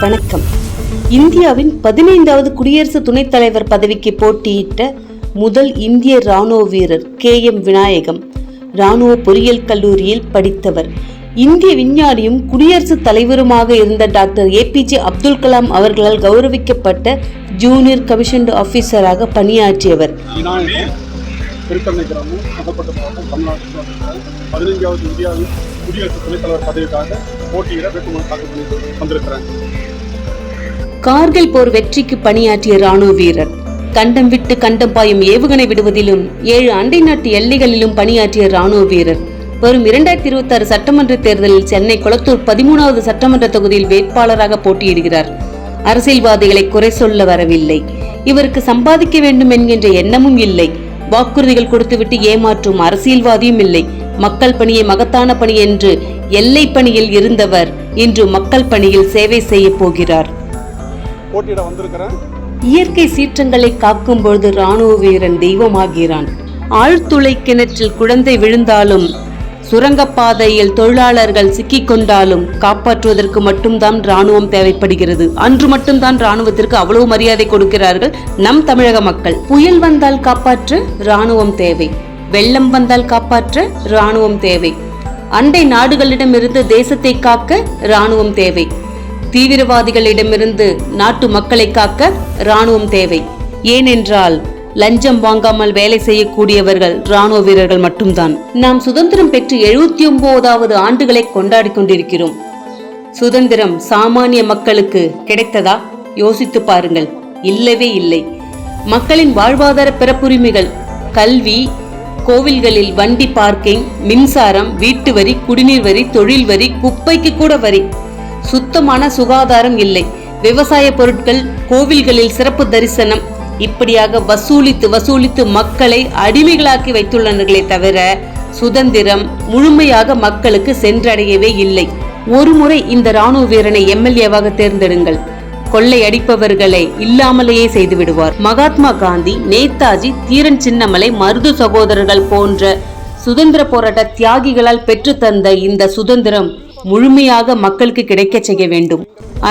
வணக்கம். இந்தியாவின் பதினைந்தாவது குடியரசு துணைத் தலைவர் பதவிக்கு போட்டியிட்ட முதல் இந்திய ராணுவ வீரர் கே எம் விநாயகம் ராணுவ பொறியியல் கல்லூரியில் படித்தவர். இந்திய விஞ்ஞானியும் குடியரசுத் தலைவருமாக இருந்த டாக்டர் ஏபிஜே அப்துல் கலாம் அவர்களால் கௌரவிக்கப்பட்ட ஜூனியர் கமிஷன்டு ஆபீசராக பணியாற்றியவர். திருக்கண்ணை கிராமம் மதப்பட்ட மாவட்டம் தமிழ்நாட்டில் பதினைஞ்சாவது இந்தியாவின் குடியரசுத் துணைத் தலைவர் பதவிக்காக போட்டியிட வேட்புமனு தாக்கல் பண்ணி வந்திருக்கிறாங்க. கார்கில் போர் வெற்றிக்கு பணியாற்றிய ராணுவ வீரர் கண்டம் விட்டு கண்டம் பாயும் ஏவுகணை விடுவதிலும் ஏழு அண்டை நாட்டு எல்லைகளிலும் பணியாற்றிய ராணுவ வீரர் வரும் இரண்டாயிரத்தி இருபத்தி ஆறு சட்டமன்ற தேர்தலில் சென்னை குளத்தூர் பதிமூணாவது சட்டமன்ற தொகுதியில் வேட்பாளராக போட்டியிடுகிறார். அரசியல்வாதிகளை குறை சொல்ல வரவில்லை. இவருக்கு சம்பாதிக்க வேண்டும் என்கின்ற எண்ணமும் இல்லை. வாக்குறுதிகள் கொடுத்துவிட்டு ஏமாற்றும் அரசியல்வாதியும் இல்லை. மக்கள் பணியை மகத்தான பணி என்று எல்லை பணியில் இருந்தவர் இன்று மக்கள் பணியில் சேவை செய்ய போகிறார். இயற்கை சீற்றங்களை காக்கும் பொழுது ராணுவ வீரன் தெய்வமாகிறான். ஆழ்துளை கிணற்றில் குழந்தை விழுந்தாலும் சுரங்கப்பாதையில் தொழிலாளர்கள் சிக்கிக்கொண்டாலும் காப்பாற்றுவதற்கு மட்டும்தான் ராணுவம் தேவைப்படுகிறது. அன்று மட்டும்தான் ராணுவத்திற்கு அவ்வளவு மரியாதை கொடுக்கிறார்கள் நம் தமிழக மக்கள். புயல் வந்தால் காப்பாற்ற ராணுவம் தேவை. வெள்ளம் வந்தால் காப்பாற்ற ராணுவம் தேவை. அண்டை நாடுகளிடமிருந்து தேசத்தை காக்க ராணுவம் தேவை. தீவிரவாதிகளிடமிருந்து நாட்டு மக்களை காக்க ராணுவம் தேவை. ஏனென்றால் லஞ்சம் வாங்காமல் வேலை செய்யக்கூடியவர்கள் ராணுவ வீரர்கள் மட்டும்தான். நாம் சுதந்திரம் பெற்று எழுபத்தி ஒன்பதாவது ஆண்டுகளை கொண்டாடி கொண்டிருக்கிறோம். சுதந்திரம் சாமானிய மக்களுக்கு கிடைத்ததா? யோசித்து பாருங்கள். இல்லவே இல்லை. மக்களின் வாழ்வாதார பிறப்புரிமைகள் கல்வி கோவில்களில் வண்டி பார்க்கிங் மின்சாரம் வீட்டு வரி குடிநீர் வரி தொழில் வரி குப்பைக்கு கூட வரி. சுத்தமான சுகாதாரம் இல்லை. விவசாய பொருட்கள் கோவில்களில் சிறப்பு தரிசனம் இப்படியாக வசூலித்து வசூலித்து மக்களை அடிமைகளாக்கி வைத்துள்ளனர்களே தவிர சுதந்திரம் முழுமையாக மக்களுக்கு சென்றடையவே இல்லை. ஒருமுறை இந்த ராணுவ வீரனை எம்எல்ஏவாக தேர்ந்தெடுங்கள். கொள்ளை அடிப்பவர்களை இல்லாமலேயே செய்து விடுவார். மகாத்மா காந்தி நேதாஜி தீரன் சின்னமலை மருது சகோதரர்கள் போன்ற சுதந்திர போராட்ட தியாகிகளால் பெற்றுத்தந்த இந்த சுதந்திரம் முழுமையாக மக்களுக்கு கிடைக்க செய்ய வேண்டும்.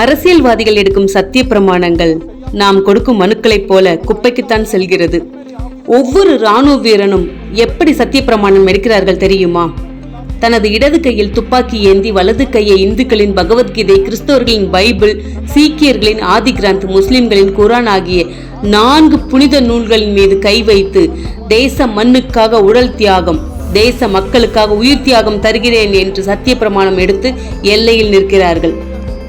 அரசியல்வாதிகள் எடுக்கும் சத்திய பிரமாணங்கள் நாம் கொடுக்கும் மனுக்களைப் போல குப்பைக்குத்தான் செல்கிறது. ஒவ்வொரு ராணுவ வீரனும் எப்படி சத்திய பிரமாணம் எடுக்கிறார்கள் தெரியுமா? தனது இடது கையில் துப்பாக்கி ஏந்தி வலது கையை இந்துக்களின் பகவத்கீதை கிறிஸ்தவர்களின் பைபிள் சீக்கியர்களின் ஆதி கிராந்த் முஸ்லிம்களின் குரான் ஆகிய நான்கு புனித நூல்களின் மீது கை வைத்து தேச மண்ணுக்காக உடல் தியாகம் தேச மக்களுக்காக உயிர் தியாகம் தருகிறேன் என்று சத்திய பிரமாணம் எடுத்து எல்லையில் நிற்கிறார்கள்.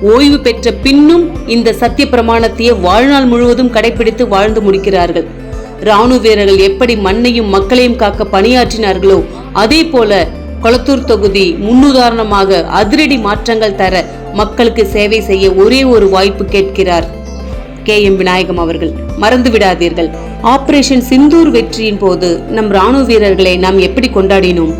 ஓய்வு பெற்ற பின்னும் இந்த சத்திய பிரமாணத்தையே வாழ்நாள் முழுவதும் கடைபிடித்து வாழ்ந்து முடிக்கிறார்கள். ராணுவ வீரர்கள் எப்படி மண்ணையும் மக்களையும் காக்க பணியாற்றினார்களோ அதே போல கொளத்தூர் தொகுதி முன்னுதாரணமாக அதிரடி மாற்றங்கள் தர மக்களுக்கு சேவை செய்ய ஒரே ஒரு வாய்ப்பு கேட்கிறார். கே. எம். விநாயகம் அவர்கள். மறந்து விடாதீர்கள். ஆபரேஷன் சிந்தூர் வெற்றியின் போது நம் ராணுவ வீரர்களை நாம் எப்படி கொண்டாடினோம்?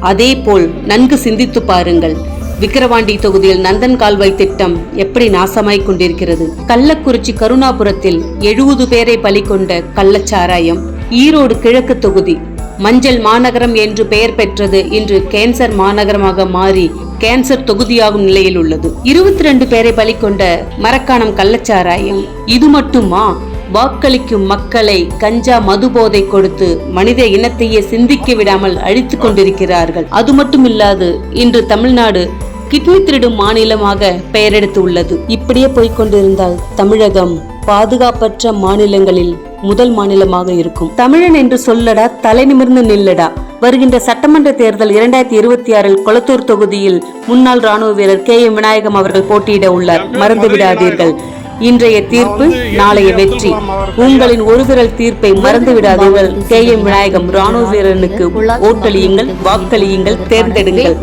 அதே போல் நன்கு சிந்தித்து பாருங்கள். விக்கிரவாண்டி தொகுதியில் நந்தன் கால்வாய் திட்டம் எப்படி நாசமாய் கொண்டிருக்கிறது? கள்ளக்குறிச்சி கருணாபுரத்தில் எழுபது பேரை பலி கொண்ட கள்ளச்சாராயம் ஈரோடு கிழக்கு தொகுதி. மஞ்சள் மாநகரம் என்று பெயர் பெற்றது இன்று கேன்சர் மாநகரமாக மாறி கேன்சர் தொகுதியாகும் நிலையில் உள்ளது. இருபத்தி ரெண்டு பேரை பலி கொண்ட மரக்காணம் கள்ளச்சாராயம் இது மட்டுமா? வாக்களிக்கும் மக்களை கஞ்சா மது போதை கொடுத்து மனித இனத்தையே சிந்திக்க விடாமல் அழித்துக் கொண்டிருக்கிறார்கள். அது மட்டுமில்லாது இன்று தமிழ்நாடு கிட்னி திருடும் மாநிலமாக பெயரெடுத்து உள்ளது இப்படியே போய்க்கொண்டிருந்தால் தமிழகம் பாதுகாப்பற்ற மாநிலங்களில் முதல் மாநிலமாக இருக்கும். தமிழன் என்று சொல்லடா தலை நிமிர்ந்து நில்லடா. வருகின்ற சட்டமன்ற தேர்தல் இரண்டாயிரத்தி இருபத்தி ஆறில் கொளத்தூர் தொகுதியில் முன்னாள் ராணுவ வீரர் கே எம் விநாயகம் அவர்கள் போட்டியிட உள்ளார். மறந்து விடாதீர்கள். இன்றைய தீர்ப்பு நாளைய வெற்றி. உங்களின் ஒரு விரல் தீர்ப்பை மறந்து விடாதீர்கள். கே எம் விநாயகம் ராணுவ வீரனுக்கு ஓட்டளியுங்கள் வாக்களியுங்கள் தேர்ந்தெடுங்கள்.